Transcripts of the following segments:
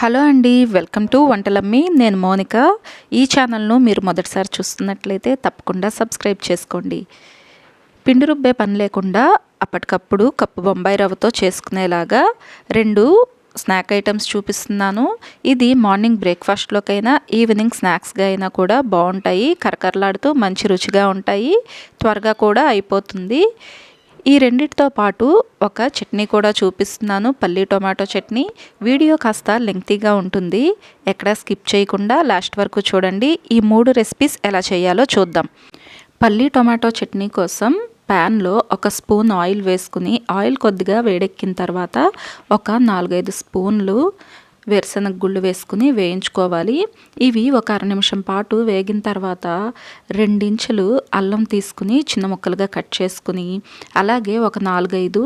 Hello అండి welcome to Vantalammi. నేను Monica. ఈ ఛానల్ను మీరు మొదటిసారి చూస్తున్నట్లయితే తప్పకుండా సబ్స్క్రైబ్ చేసుకోండి. పిండి రుబ్బే పని లేకుండా అప్పటికప్పుడు కప్పు బొంబాయి రవ్వతో చేసుకునేలాగా రెండు స్నాక్ ఐటమ్స్ చూపిస్తున్నాను. ఇది మార్నింగ్ బ్రేక్ఫాస్ట్లోకైనా ఈవినింగ్ స్నాక్స్గా అయినా కూడా బాగుంటాయి. కరకరలాడుతూ మంచి రుచిగా ఉంటాయి. త్వరగా కూడా అయిపోతుంది. ఈ రెండిటితో పాటు ఒక చట్నీ కూడా చూపిస్తున్నాను. పల్లి టొమాటో చట్నీ. వీడియో కాస్త లెంగ్తీగా ఉంటుంది. ఎక్కడ స్కిప్ చేయకుండా లాస్ట్ వరకు చూడండి. ఈ మూడు రెసిపీస్ ఎలా చేయాలో చూద్దాం. పల్లి టొమాటో చట్నీ కోసం ప్యాన్లో ఒక స్పూన్ ఆయిల్ వేసుకుని ఆయిల్ కొద్దిగా వేడెక్కిన తర్వాత ఒక నాలుగైదు స్పూన్లు వేరుశనగ గుళ్ళు వేసుకుని వేయించుకోవాలి. ఇవి ఒక అర నిమిషం పాటు వేగిన తర్వాత రెండించులు అల్లం తీసుకుని చిన్న ముక్కలుగా కట్ చేసుకుని అలాగే ఒక నాలుగైదు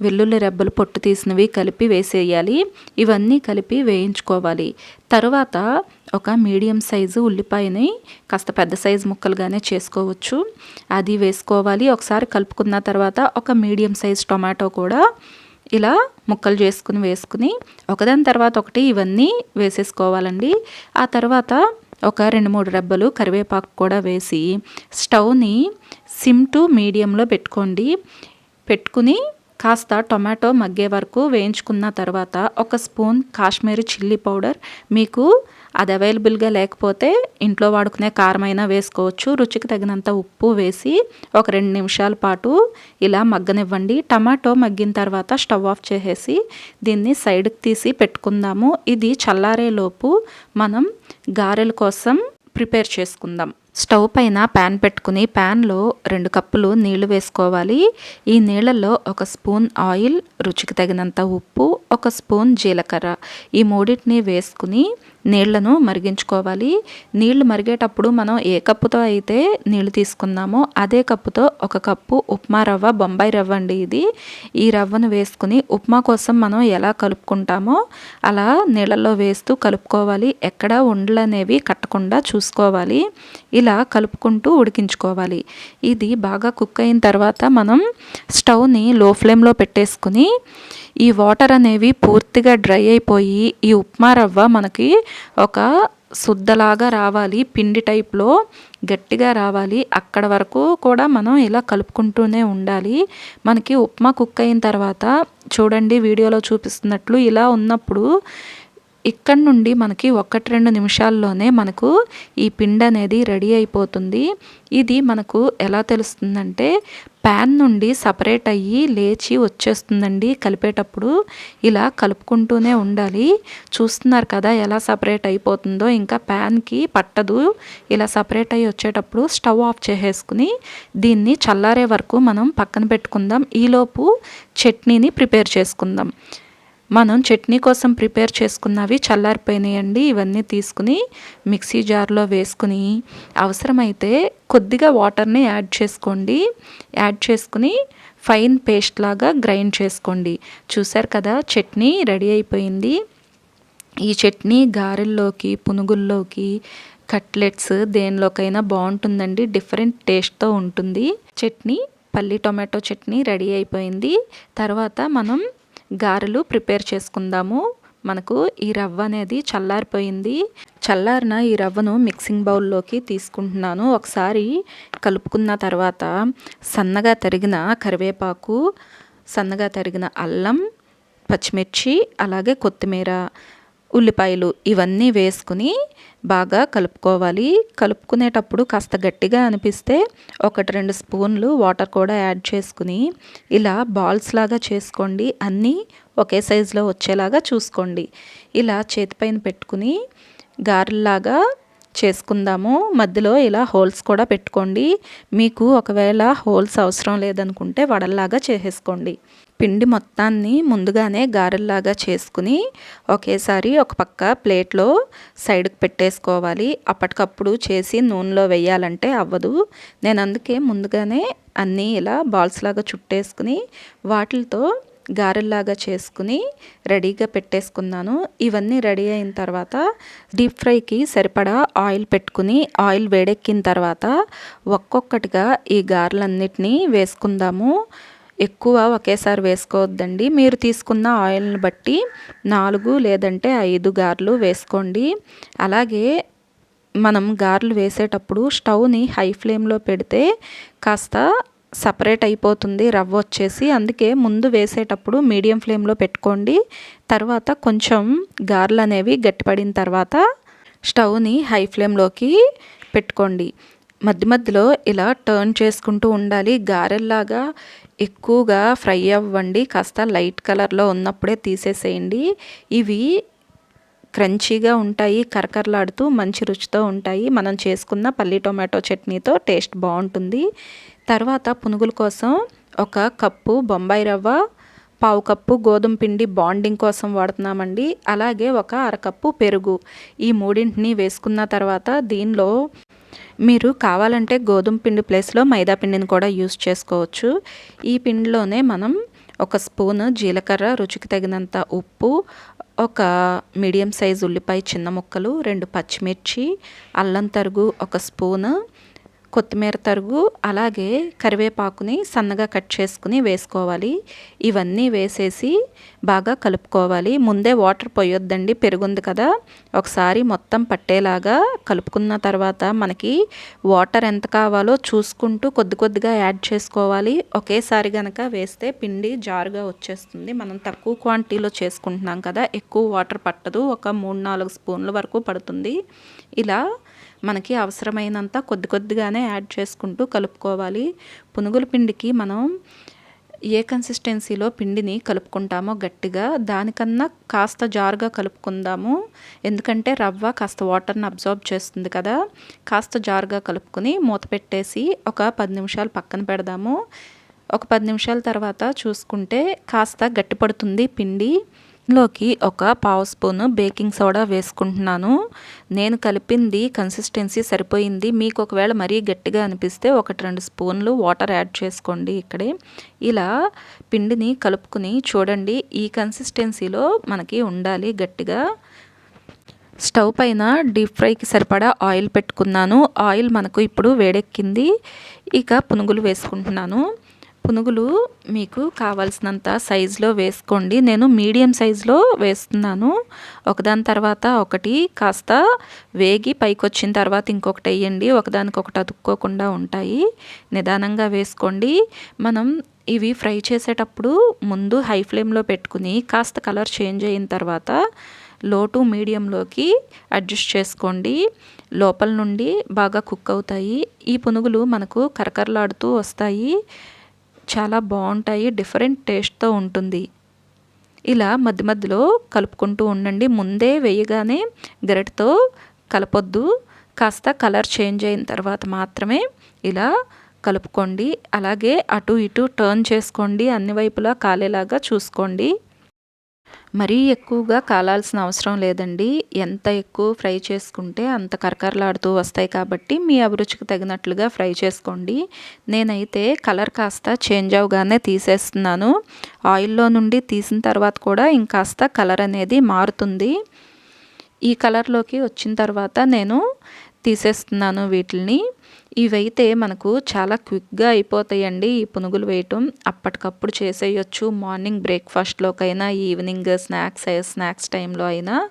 వెల్లుల్లి రెబ్బలు పొట్టు తీసినవి కలిపి వేసేయాలి. ఇవన్నీ కలిపి వేయించుకోవాలి. తర్వాత ఒక మీడియం సైజు ఉల్లిపాయని కాస్త పెద్ద సైజు ముక్కలుగానే చేసుకోవచ్చు. అది వేసుకోవాలి. ఒకసారి కలుపుకున్న తర్వాత ఒక మీడియం సైజు టొమాటో కూడా ఇలా ముక్కలు చేసుకుని వేసుకుని ఒకదాని తర్వాత ఒకటి ఇవన్నీ వేసేసుకోవాలండి. ఆ తర్వాత ఒక రెండు మూడు రెబ్బలు కరివేపాకు కూడా వేసి స్టవ్ని సిమ్ టు మీడియంలో పెట్టుకోండి. పెట్టుకుని కాస్త టొమాటో మగ్గే వరకు వేయించుకున్న తర్వాత ఒక స్పూన్ కాశ్మీరీ చిల్లీ పౌడర్ మీకు అది అవైలబుల్గా లేకపోతే ఇంట్లో వాడుకునే కారమైనా వేసుకోవచ్చు. రుచికి తగినంత ఉప్పు వేసి ఒక రెండు నిమిషాల పాటు ఇలా మగ్గనివ్వండి. టమాటో మగ్గిన తర్వాత స్టవ్ ఆఫ్ చేసేసి దీన్ని సైడ్కి తీసి పెట్టుకుందాము. ఇది చల్లారేలోపు మనం గారెల కోసం ప్రిపేర్ చేసుకుందాం. స్టవ్ పైన ప్యాన్ పెట్టుకుని ప్యాన్లో రెండు కప్పులు నీళ్ళు వేసుకోవాలి. ఈ నీళ్ళల్లో ఒక స్పూన్ ఆయిల్ రుచికి తగినంత ఉప్పు ఒక స్పూన్ జీలకర్ర. ఈ మూడింటిని వేసుకుని నీళ్ళను మరిగించుకోవాలి. నీళ్ళు మరిగేటప్పుడు మనం ఏ కప్పుతో అయితే నీళ్ళు తీసుకున్నామో అదే కప్పుతో ఒక కప్పు ఉప్మా రవ్వ బొంబాయి రవ్వ అండి ఇది. ఈ రవ్వను వేసుకుని ఉప్మా కోసం మనం ఎలా కలుపుకుంటామో అలా నీళ్ళల్లో వేస్తూ కలుపుకోవాలి. ఎక్కడ ఉండలు అనేవి కట్టకుండా చూసుకోవాలి. ఇలా కలుపుకుంటూ ఉడికించుకోవాలి. ఇది బాగా కుక్ అయిన తర్వాత మనం స్టవ్ని లో ఫ్లేమ్లో పెట్టేసుకుని ఈ వాటర్ అనేవి పూర్తిగా డ్రై అయిపోయి ఈ ఉప్మా రవ్వ మనకి ఒక శుద్ధలాగా రావాలి పిండి టైప్లో గట్టిగా రావాలి. అక్కడ వరకు కూడా మనం ఇలా కలుపుకుంటూనే ఉండాలి. మనకి ఉప్మా కుక్ అయిన తర్వాత చూడండి వీడియోలో చూపిస్తున్నట్లు ఇలా ఉన్నప్పుడు ఇక్కడ నుండి మనకి ఒకటి రెండు నిమిషాల్లోనే మనకు ఈ పిండి అనేది రెడీ అయిపోతుంది. ఇది మనకు ఎలా తెలుస్తుందంటే ప్యాన్ నుండి సపరేట్ అయ్యి లేచి వచ్చేస్తుందండి కలిపేటప్పుడు. ఇలా కలుపుకుంటూనే ఉండాలి. చూస్తున్నారు కదా ఎలా సపరేట్ అయిపోతుందో. ఇంకా ప్యాన్కి పట్టదు. ఇలా సపరేట్ అయ్యి వచ్చేటప్పుడు స్టవ్ ఆఫ్ చేసేసుకుని దీన్ని చల్లారే వరకు మనం పక్కన పెట్టుకుందాం. ఈలోపు చట్నీని ప్రిపేర్ చేసుకుందాం. మనం చట్నీ కోసం ప్రిపేర్ చేసుకున్నవి చల్లారిపోయినాయండి. ఇవన్నీ తీసుకుని మిక్సీ జార్లో వేసుకుని అవసరమైతే కొద్దిగా వాటర్ని యాడ్ చేసుకోండి. యాడ్ చేసుకుని ఫైన్ పేస్ట్ లాగా గ్రైండ్ చేసుకోండి. చూసారు కదా చట్నీ రెడీ అయిపోయింది. ఈ చట్నీ గారెల్లోకి పునుగుల్లోకి కట్లెట్స్ దేనిలోకైనా బాగుంటుందండి. డిఫరెంట్ టేస్ట్తో ఉంటుంది. చట్నీ పల్లి టొమాటో చట్నీ రెడీ అయిపోయింది. తర్వాత మనం గారెలు ప్రిపేర్ చేసుకుందాము. మనకు ఈ రవ్వ అనేది చల్లారిపోయింది. చల్లారిన ఈ రవ్వను మిక్సింగ్ బౌల్లోకి తీసుకుంటున్నాను. ఒకసారి కలుపుకున్న తర్వాత సన్నగా తరిగిన కరివేపాకు సన్నగా తరిగిన అల్లం పచ్చిమిర్చి అలాగే కొత్తిమీర ఉల్లిపాయలు ఇవన్నీ వేసుకుని బాగా కలుపుకోవాలి. కలుపుకునేటప్పుడు కాస్త గట్టిగా అనిపిస్తే ఒకటి రెండు స్పూన్లు వాటర్ కూడా యాడ్ చేసుకుని ఇలా బాల్స్ లాగా చేసుకోండి. అన్నీ ఒకే సైజులో వచ్చేలాగా చూసుకోండి. ఇలా చేతిపైన పెట్టుకుని గారెల్లాగా చేసుకుందాము. మధ్యలో ఇలా హోల్స్ కూడా పెట్టుకోండి. మీకు ఒకవేళ హోల్స్ అవసరం లేదనుకుంటే వడల్లాగా చేసేసుకోండి. పిండి మొత్తాన్ని ముందుగానే గారెల్లాగా చేసుకుని ఒకేసారి ఒక పక్క ప్లేట్లో సైడ్కి పెట్టేసుకోవాలి. అప్పటికప్పుడు చేసి నూనెలో వేయాలంటే అవ్వదు. నేను అందుకే ముందుగానే అన్నీ ఇలా బాల్స్ లాగా చుట్టేసుకుని వాటితో గారెల్లాగా చేసుకుని రెడీగా పెట్టేసుకున్నాను. ఇవన్నీ రెడీ అయిన తర్వాత డీప్ ఫ్రైకి సరిపడా ఆయిల్ పెట్టుకుని ఆయిల్ వేడెక్కిన తర్వాత ఒక్కొక్కటిగా ఈ గారెలన్నిటినీ వేసుకుందాము. ఎక్కువ ఒకేసారి వేసుకోవద్దండి. మీరు తీసుకున్న ఆయిల్ని బట్టి నాలుగు లేదంటే ఐదు గారెలు వేసుకోండి. అలాగే మనం గారెలు వేసేటప్పుడు స్టవ్ని హై ఫ్లేమ్లో పెడితే కాస్త సపరేట్ అయిపోతుంది రవ్వ వచ్చేసి. అందుకే ముందు వేసేటప్పుడు మీడియం ఫ్లేమ్లో పెట్టుకోండి. తర్వాత కొంచెం గారెలు అనేవి గట్టిపడిన తర్వాత స్టవ్ని హై ఫ్లేమ్లోకి పెట్టుకోండి. మధ్య మధ్యలో ఇలా టర్న్ చేసుకుంటూ ఉండాలి. గారెల్లాగా ఎక్కువగా ఫ్రై అవ్వండి కాస్త లైట్ కలర్లో ఉన్నప్పుడే తీసేసేయండి. ఇవి క్రంచీగా ఉంటాయి కరకరలాడుతూ మంచి రుచితో ఉంటాయి. మనం చేసుకున్న పల్లి టొమాటో చట్నీతో టేస్ట్ బాగుంటుంది. తర్వాత పునుగుల కోసం ఒక కప్పు బొంబాయి రవ్వ పావు కప్పు గోధుమ పిండి బాండింగ్ కోసం వాడుతున్నామండి. అలాగే ఒక అరకప్పు పెరుగు. ఈ మూడింటిని వేసుకున్న తర్వాత దీనిలో మీరు కావాలంటే గోధుమ పిండి ప్లేస్లో మైదా పిండిని కూడా యూస్ చేసుకోవచ్చు. ఈ పిండిలోనే మనం ఒక స్పూన్ జీలకర్ర రుచికి తగినంత ఉప్పు ఒక మీడియం సైజ్ ఉల్లిపాయ చిన్న ముక్కలు రెండు పచ్చిమిర్చి అల్లం తరుగు ఒక స్పూను కొత్తిమీర తరుగు అలాగే కరివేపాకుని సన్నగా కట్ చేసుకుని వేసుకోవాలి. ఇవన్నీ వేసేసి బాగా కలుపుకోవాలి. ముందే వాటర్ పోయొద్దండి పెరుగుంది కదా. ఒకసారి మొత్తం పట్టేలాగా కలుపుకున్న తర్వాత మనకి వాటర్ ఎంత కావాలో చూసుకుంటూ కొద్ది కొద్దిగా యాడ్ చేసుకోవాలి. ఒకేసారి కనుక వేస్తే పిండి జారుగా వచ్చేస్తుంది. మనం తక్కువ క్వాంటిటీలో చేసుకుంటున్నాం కదా ఎక్కువ వాటర్ పట్టదు. ఒక మూడు నాలుగు స్పూన్ల వరకు పడుతుంది. ఇలా మనకి అవసరమైనంత కొద్ది కొద్దిగానే యాడ్ చేసుకుంటూ కలుపుకోవాలి. పునుగుల పిండికి మనం ఏ కన్సిస్టెన్సీలో పిండిని కలుపుకుంటామో గట్టిగా దానికన్నా కాస్త జారుగా కలుపుకుందాము. ఎందుకంటే రవ్వ కాస్త వాటర్ని అబ్జార్బ్ చేస్తుంది కదా. కాస్త జారుగా కలుపుకొని మూత పెట్టేసి ఒక పది నిమిషాలు పక్కన పెడదాము. ఒక పది నిమిషాల తర్వాత చూసుకుంటే కాస్త గట్టిపడుతుంది పిండి. లోకి ఒక పావు స్పూన్ బేకింగ్ సోడా వేసుకుంటున్నాను. నేను కలిపింది కన్సిస్టెన్సీ సరిపోయింది. మీకు ఒకవేళ మరీ గట్టిగా అనిపిస్తే ఒకటి రెండు స్పూన్లు వాటర్ యాడ్ చేసుకోండి ఇక్కడే. ఇలా పిండిని కలుపుకుని చూడండి. ఈ కన్సిస్టెన్సీలో మనకి ఉండాలి గట్టిగా. స్టవ్ పైన డీప్ ఫ్రైకి సరిపడా ఆయిల్ పెట్టుకున్నాను. ఆయిల్ మనకు ఇప్పుడు వేడెక్కింది. ఇక పునుగులు వేసుకుంటున్నాను. పునుగులు మీకు కావాల్సినంత సైజులో వేసుకోండి. నేను మీడియం సైజులో వేస్తున్నాను. ఒకదాని తర్వాత ఒకటి కాస్త వేగి పైకి వచ్చిన తర్వాత ఇంకొకటి వేయండి. ఒకదానికొకటి అతుక్కోకుండా ఉంటాయి. నిదానంగా వేసుకోండి. మనం ఇవి ఫ్రై చేసేటప్పుడు ముందు హై ఫ్లేమ్లో పెట్టుకుని కాస్త కలర్ చేంజ్ అయిన తర్వాత లో టు మీడియంలోకి అడ్జస్ట్ చేసుకోండి. లోపల నుండి బాగా కుక్ అవుతాయి. ఈ పునుగులు మనకు కరకరలాడుతూ వస్తాయి. చాలా బాగుంటాయి డిఫరెంట్ టేస్ట్తో ఉంటుంది. ఇలా మధ్య మధ్యలో కలుపుకుంటూ ఉండండి. ముందే వేయగానే గరిటతో కలపొద్దు. కాస్త కలర్ చేంజ్ అయిన తర్వాత మాత్రమే ఇలా కలుపుకోండి. అలాగే అటు ఇటు టర్న్ చేసుకోండి. అన్ని వైపులా కాలేలాగా చూసుకోండి. మరీ ఎక్కువగా కాలాల్సిన అవసరం లేదండి. ఎంత ఎక్కువ ఫ్రై చేసుకుంటే అంత కరకరలాడుతూ వస్తాయి కాబట్టి మీ అభిరుచికి తగినట్లుగా ఫ్రై చేసుకోండి. నేనైతే కలర్ కాస్త చేంజ్ అవగానే తీసేస్తున్నాను. ఆయిల్లో నుండి తీసిన తర్వాత కూడా ఇంకాస్త కలర్ అనేది మారుతుంది. ఈ కలర్లోకి వచ్చిన తర్వాత నేను తీసేస్తున్నాను వీటిని ఇవైతే మనకు చాలా క్విక్గా అయిపోతాయండి ఈ పునుగులు వేయటం. అప్పటికప్పుడు చేసేయచ్చు. మార్నింగ్ బ్రేక్ఫాస్ట్లోకైనా ఈవినింగ్ స్నాక్స్ స్నాక్స్ టైంలో అయినా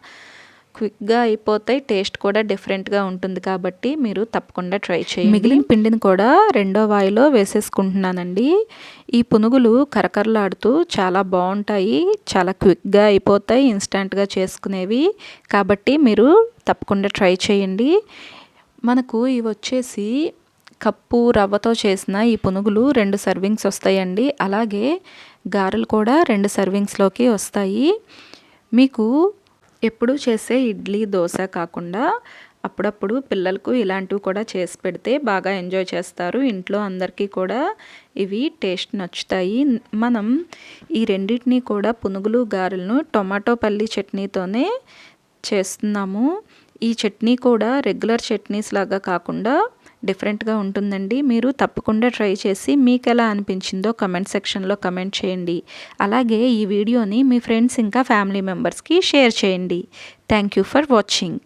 క్విక్గా అయిపోతాయి. టేస్ట్ కూడా డిఫరెంట్గా ఉంటుంది కాబట్టి మీరు తప్పకుండా ట్రై చేయండి. మిగిలిన పిండిని కూడా రెండో వాయిలో వేసేసుకుంటున్నానండి. ఈ పునుగులు కరకరలాడుతూ చాలా బాగుంటాయి. చాలా క్విక్గా అయిపోతాయి. ఇన్స్టంట్గా చేసుకునేవి. కాబట్టి మీరు తప్పకుండా ట్రై చేయండి. మనకు ఇవి వచ్చేసి కప్పు రవ్వతో చేసిన ఈ పునుగులు రెండు సర్వింగ్స్ వస్తాయండి. అలాగే గారెలు కూడా రెండు సర్వింగ్స్లోకి వస్తాయి. మీకు ఎప్పుడు చేసే ఇడ్లీ దోశ కాకుండా అప్పుడప్పుడు పిల్లలకు ఇలాంటివి కూడా చేసి పెడితే బాగా ఎంజాయ్ చేస్తారు. ఇంట్లో అందరికీ కూడా ఇవి టేస్ట్ నచ్చుతాయి. మనం ఈ రెండింటినీ కూడా పునుగులు గారెలను టొమాటో పల్లి చట్నీతోనే చేస్తున్నాము. ఈ చట్నీ కూడా రెగ్యులర్ చట్నీస్ లాగా కాకుండా డిఫరెంట్గా ఉంటుందండి. మీరు తప్పకుండా ట్రై చేసి మీకు ఎలా అనిపించిందో కమెంట్ సెక్షన్లో కమెంట్ చేయండి. అలాగే ఈ వీడియోని మీ ఫ్రెండ్స్ ఇంకా ఫ్యామిలీ మెంబర్స్కి షేర్ చేయండి. Thank you for watching.